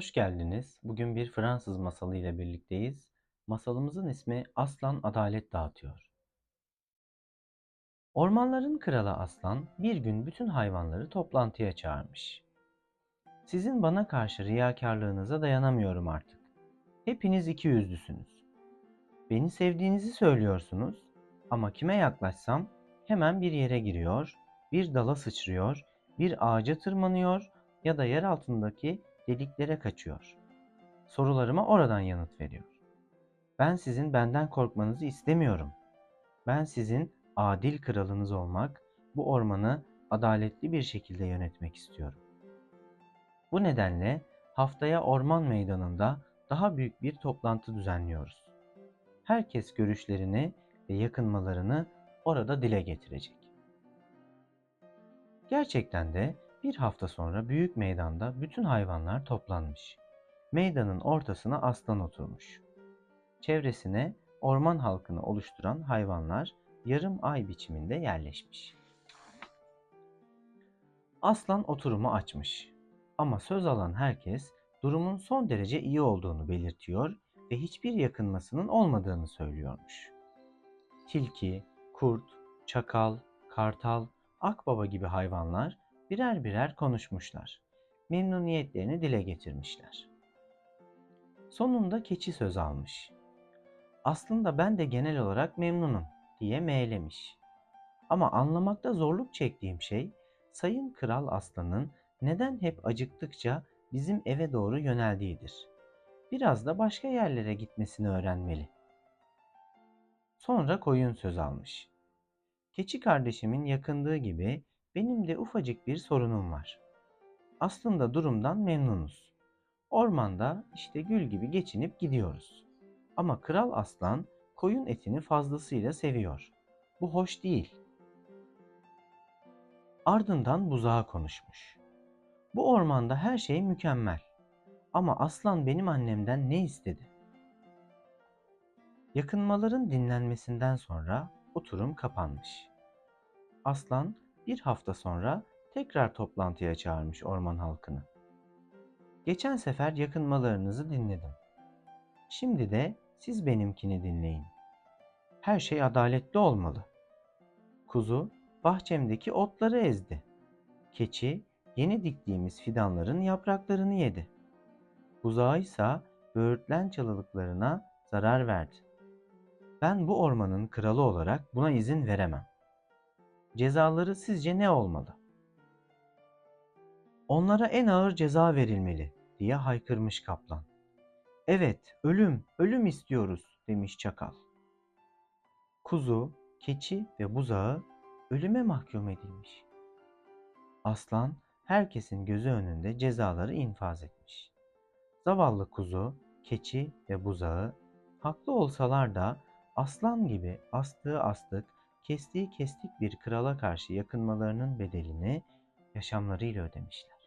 Hoş geldiniz. Bugün bir Fransız masalı ile birlikteyiz. Masalımızın ismi Aslan Adalet Dağıtıyor. Ormanların kralı Aslan bir gün bütün hayvanları toplantıya çağırmış. Sizin bana karşı riyakarlığınıza dayanamıyorum artık. Hepiniz iki yüzlüsünüz. Beni sevdiğinizi söylüyorsunuz ama kime yaklaşsam hemen bir yere giriyor, bir dala sıçrıyor, bir ağaca tırmanıyor ya da yer altındaki deliklere kaçıyor. Sorularıma oradan yanıt veriyor. Ben sizin benden korkmanızı istemiyorum. Ben sizin adil kralınız olmak, bu ormanı adaletli bir şekilde yönetmek istiyorum. Bu nedenle haftaya orman meydanında daha büyük bir toplantı düzenliyoruz. Herkes görüşlerini ve yakınmalarını orada dile getirecek. Gerçekten de bir hafta sonra büyük meydanda bütün hayvanlar toplanmış. Meydanın ortasına aslan oturmuş. Çevresine orman halkını oluşturan hayvanlar yarım ay biçiminde yerleşmiş. Aslan oturumu açmış. Ama söz alan herkes durumun son derece iyi olduğunu belirtiyor ve hiçbir yakınmasının olmadığını söylüyormuş. Tilki, kurt, çakal, kartal, akbaba gibi hayvanlar birer birer konuşmuşlar. Memnuniyetlerini dile getirmişler. Sonunda keçi söz almış. Aslında ben de genel olarak memnunum diye meylemiş. Ama anlamakta zorluk çektiğim şey Sayın Kral Aslan'ın neden hep acıktıkça bizim eve doğru yöneldiğidir. Biraz da başka yerlere gitmesini öğrenmeli. Sonra koyun söz almış. Keçi kardeşimin yakındığı gibi benim de ufacık bir sorunum var. Aslında durumdan memnunuz. Ormanda işte gül gibi geçinip gidiyoruz. Ama kral aslan koyun etini fazlasıyla seviyor. Bu hoş değil. Ardından buzağa konuşmuş. Bu ormanda her şey mükemmel. Ama aslan benim annemden ne istedi? Yakınmaların dinlenmesinden sonra oturum kapanmış. Aslan bir hafta sonra tekrar toplantıya çağırmış orman halkını. Geçen sefer yakınmalarınızı dinledim. Şimdi de siz benimkini dinleyin. Her şey adaletli olmalı. Kuzu bahçemdeki otları ezdi. Keçi yeni diktiğimiz fidanların yapraklarını yedi. Buzağı ise böğürtlen çalılıklarına zarar verdi. Ben bu ormanın kralı olarak buna izin veremem. Cezaları sizce ne olmalı? Onlara en ağır ceza verilmeli diye haykırmış kaplan. Evet, ölüm, ölüm istiyoruz demiş çakal. Kuzu, keçi ve buzağı ölüme mahkum edilmiş. Aslan herkesin gözü önünde cezaları infaz etmiş. Zavallı kuzu, keçi ve buzağı haklı olsalar da aslan gibi astığı astık kestiği kestik bir krala karşı yakınmalarının bedelini yaşamlarıyla ödemişler.